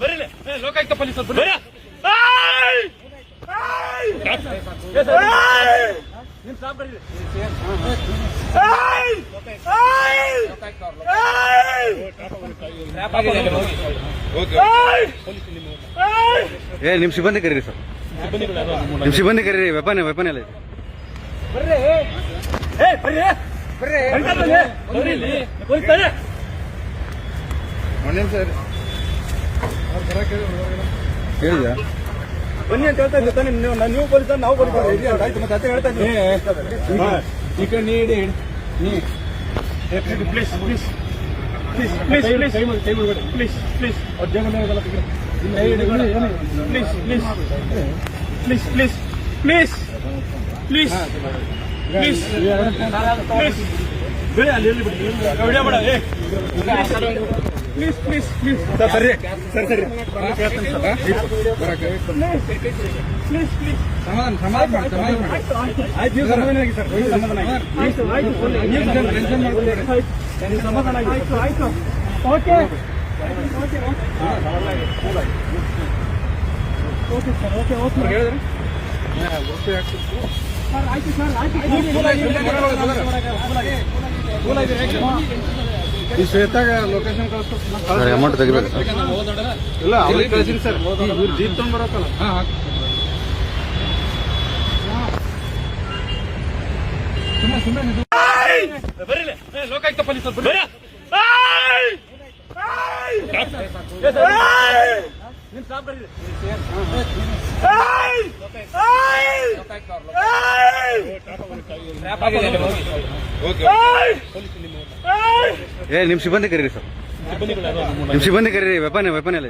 ಬರೀಲಿ. ಲೋಕಾಯುಕ್ತ ಏ ನಿಮ್ ಸಿಬ್ಬಂದಿ ಕರೀರಿ ಸರ್. ನಿಮ್ ಸಿಬ್ಬಂದಿ ಕರೀರಿ ವೆಪನ್ ವೆಪನ್ ಎಲ್ಲ ಇದೆ ಬರ್ರಿ. ಏ ಬರ್ರಿ. ಬರ್ರಿ ಬರ್ರಿ ಇಲ್ಲಿ ಪೊಲೀಸ್ ಬರ್ರಿ ಹೇಳಿದ್ಯಾ? ಬನ್ನಿ ಅಂತ ಹೇಳ್ತಾ ಇದ್ದೆ ತಾನೇ. ನೀವು ನೀವು ಪೊಲೀಸ್ ನಾವು ಅಂತ ಆಯ್ತು ಮತ್ತೆ ಅದೇ ಹೇಳ್ತಾ ಇದ್ದೀನಿ ಈ ಕಡೆ ನೀಡಿ please please please please please please please please please please please please please ಬಿಡಿ. ಅಲ್ಲಿ ಬಿಡಿ. ವಿಡಿಯೋ ಮಾಡ ಏ. ಪ್ಲೀಸ್ ಪ್ಲೀಸ್ ಪ್ಲೀಸ್ ಸರ್ ಸರಿ ಸರಿ ಸರಿ ಪ್ಲೀಸ್ ಪ್ಲೀಸ್ ಸಮಾಧಾನ ಸಮಾಧಾನ ಆಯ್ತು ಸಮಾಧಾನ ಆಗಿ ಸರ್. ಸಮಾಧಾನ ಆಗಿ. ಆಯ್ತು ಆಯ್ತು ಸಮಾಧಾನ okay. Okay sir. Okay okay ಹೇಳಿದ್ರೆ? ಸರ್ ಆಯ್ತು ಸರ್. ಆಯ್ತು. ಈ ಶ್ವೇತಾಗ ಲೊಕೇಶನ್ ಸರ್ ಅಮೌಂಟ್ ತೆಗಿಬೇಕು ಸರ್ ಇಲ್ಲ ಅವ್ರಿಗೆ ಕಳಿಸಿನಿ ಸರ್ ಇವ್ರು ಜೀಪ್ ತಗೊಂಡ್ ಸುಮ್ಮನೆ ಬರೀಲಿ ಲೋಕಾಯುಕ್ತ ಪೊಲೀಸರು ಸರ್ ನಿಮ್ ಸಾಬ್ ಬರ್ರಿ ಏ ನಿಮ್ಮ ಸಿಬ್ಬಂದಿ ಕರೀರಿ ಸರ್. ನಿಮ್ಮ ಸಿಬ್ಬಂದಿ ಕರೀರಿ ವೆಪನ್ ವೆಪನ್ ಎಲ್ಲ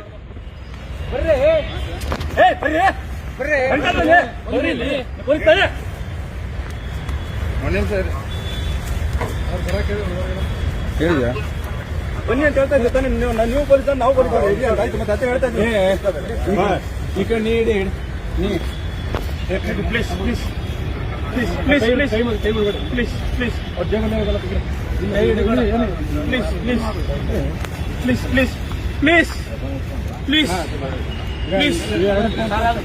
ಹೇಳಿದ್ಯಾ ಬನ್ನಿ ಅಂತ ಹೇಳ್ತಾ ಇದ್ದೆ ನಾನು ನೀವು ನೀವು ಪೊಲೀಸ್ ನಾವು ಪೊಲೀಸ್ ಆಯ್ತು ಮತ್ತೆ ಅದೇ ಹೇಳ್ತಾ ಇದ್ದೀನಿ ಈ ಕಡೆ ನೀಡಿ please please please please please please please please please please please please please please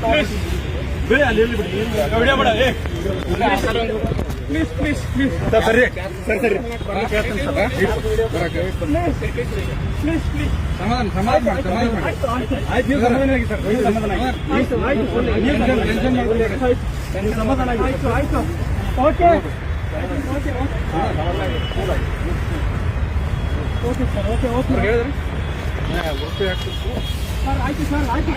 ಬಿಡಿ ಅಲ್ಲಿ ಎಲ್ಲಿ ಬಿಡಿ ವಿಡಿಯೋ ಮಾಡ ಏ ಪ್ಲೀಸ್ ಪ್ಲೀಸ್ ಪ್ಲೀಸ್ ಸರ್ ಸರಿ ಸರಿ ಸರಿ ಪ್ಲೀಸ್ ಪ್ಲೀಸ್ ಸಮಾಧಾನ ಸಮಾಧಾನ ಮಾಡಿ ಸಮಾಧಾನ ಮಾಡಿ ಆಯ್ತು ಆಯ್ತು ನೀವು ಸಮಾಧಾನ ಆಗಿ ಸರ್ ನೀವು ಸಮಾಧಾನ ಆಗಿ ಆಯ್ತು ಆಯ್ತು ನೀವು ಟೆನ್ಷನ್ ಮಾಡ್ಕೊಬೇಡಿ ನೀವು ಸಮಾಧಾನ ಆಗಿ ಆಯ್ತು ಆಯ್ತು okay okay okay sir okay okay ಹೇಳಿದ್ರೆ ಸರ್ ಆಯ್ತು ಸರ್ ಆಯ್ತು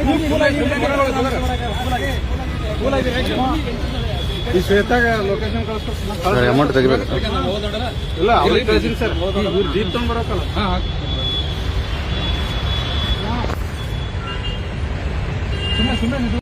ಈ ಶ್ವೇತಾಗ ಲೊಕೇಶನ್ ಸರ್ ಅಮೌಂಟ್ ತೆಗಿಬೇಕು. ಇಲ್ಲ ಅವ್ರಿಗೆ ಕಳಿಸಿನಿ ಸರ್. ಇವ್ರು ಜೀಪ್ ತಗೊಂಡ್ ಬರತ್ತಲ್ಲ ಸುಮ್ಮನೆ ಸುಮ್ಮನೆ